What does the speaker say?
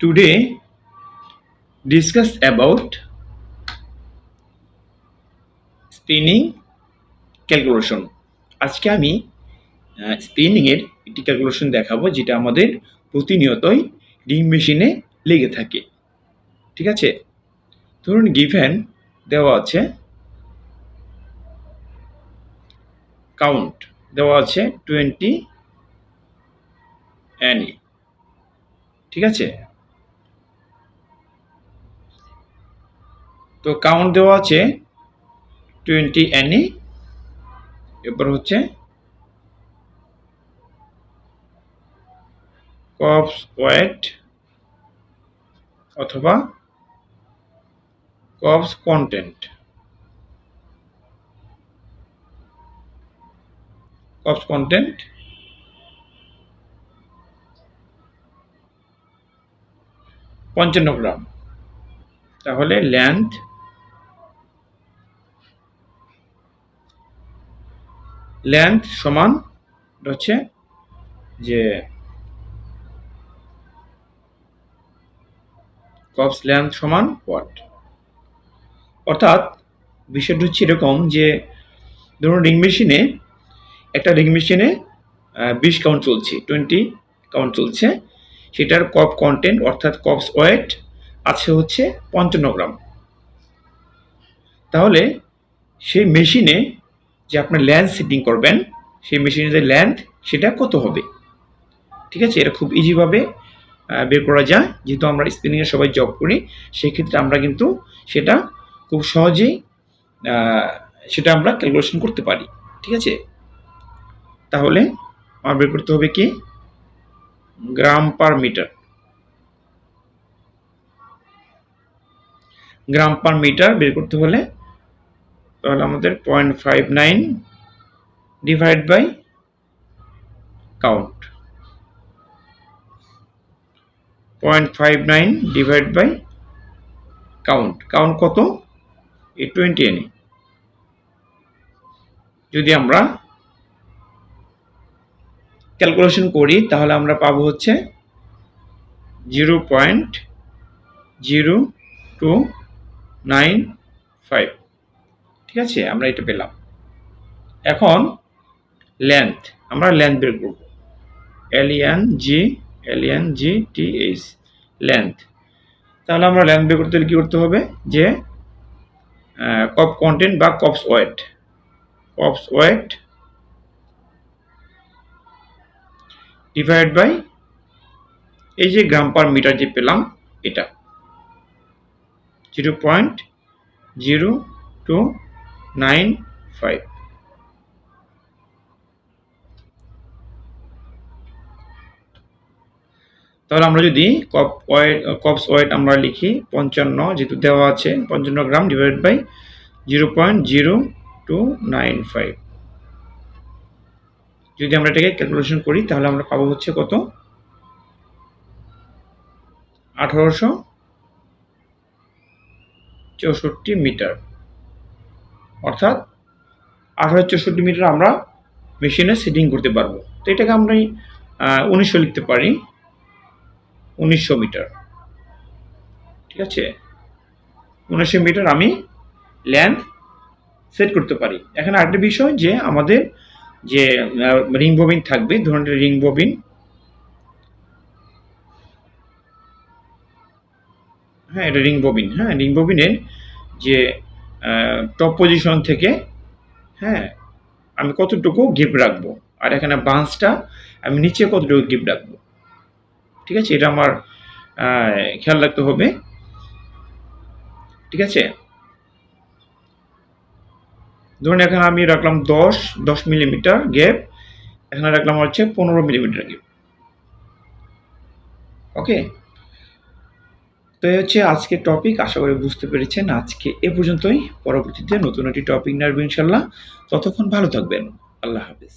today, discuss about spinning calculation আজকে আমি spinning এর একটি ক্যালকুলেশন দেখাবো যেটা আমাদের প্রতিনিয়তই রিং মেশিনে লেগে থাকে। ঠিক আছে? ধরুন গিভেন দেওয়া আছে কাউন্ট দেওয়া আছে টোয়েন্টি অ্যানি ঠিক আছে? তো কাউন্ট দেওয়া আছে টোয়েন্টি অ্যানি এরপর হচ্ছে কপস ওয়েট অথবা কপস কন্টেন্ট কপস কন্টেন্ট পঞ্চান্ন গ্রাম তাহলে লেন্থ লেন্থ সমান হচ্ছে যে কপস লেন্থ সমান ওয়াট। অর্থাৎ বিষয়টা হচ্ছে এরকম যে ধরুন রিং মেশিনে একটা রিং মেশিনে বিশ কাউন্ট চলছে, টোয়েন্টি কাউন্ট চলছে। সেটার কপ কন্টেন্ট অর্থাৎ কপস ওয়েট আছে হচ্ছে পঞ্চান্ন গ্রাম। তাহলে সেই মেশিনে যে আপনার ল্যান্ড সেটিং করবেন, সেই মেশিনের যে ল্যান্থ সেটা কত হবে? ঠিক আছে? এটা খুব ইজিভাবে বের করা যায়। যেহেতু আমরা স্পিনিংয়ে সবাই জব করি, সেক্ষেত্রে আমরা কিন্তু সেটা খুব সহজেই সেটা আমরা ক্যালকুলেশন করতে পারি। ঠিক আছে? তাহলে আমার বের করতে হবে কি? গ্রাম পার মিটার গ্রাম পার মিটার বের করতে হলে তাহলে আমাদের point five nine divide by count point five nine divide by count count কত? এই টোয়েন্টি এনে। যদি আমরা ক্যালকুলেশন করি, তাহলে আমরা পাবো হচ্ছে zero point zero two nine five ঠিক আছে? আমরা এটা পেলাম। এখন লেন্থ আমরা লেন্থ বের করব। L E N G L E N G T H length তাহলে আমরা লেন্থ বের করতে হলে কী করতে হবে? যে কপ কন্টেন্ট বা cops weight cops weight divide by এই যে গ্রাম পার মিটার যে পেলাম, এটা। Zero point zero two nine five. তাহলে আমরা যদি কপ ওয়েট কপস ওয়েট আমরা লিখি পঞ্চান্ন, যেহেতু দেওয়া আছে, পঞ্চান্ন gram divide by zero point zero two nine five যদি আমরা এটাকে ক্যালকুলেশন করি, তাহলে আমরা পাবো হচ্ছে কত? আঠারোশো চৌষট্টি মিটার। অর্থাৎ আঠারো চৌষট্টি মিটার আমরা মেশিনে সেটিং করতে পারব। তো এটাকে আমরা উনিশশো লিখতে পারি। উনিশশো মিটার। ঠিক আছে? উনিশশো মিটার আমি ল্যান্ড সেট করতে পারি। এখানে আরেকটা বিষয় যে আমাদের যে রিং ববিন থাকবে, ধরুন রিং ববিন হ্যাঁ এটা রিং ববিন হ্যাঁ রিং ববিনের যে টপ পজিশন থেকে হ্যাঁ আমি কতটুকু গিফট রাখব? আর এখানে বাঁশটা আমি নিচে কতটুকু গিফট রাখব? ঠিক আছে? এটা আমার খেয়াল রাখতে হবে। ঠিক আছে? ধরুন এখানে আমি রাখলাম দশ দশ মিলিমিটার গ্যাপ এখানে রাখলাম হচ্ছে পনেরো মিলিমিটার গ্যাপ ওকে তো এই হচ্ছে আজকের টপিক আশা করি বুঝতে পেরেছেন আজকে এ পর্যন্তই। পরবর্তীতে নতুন একটি টপিক নেব ইনশাল্লাহ ততক্ষণ ভালো থাকবেন। আল্লাহ হাফিজ।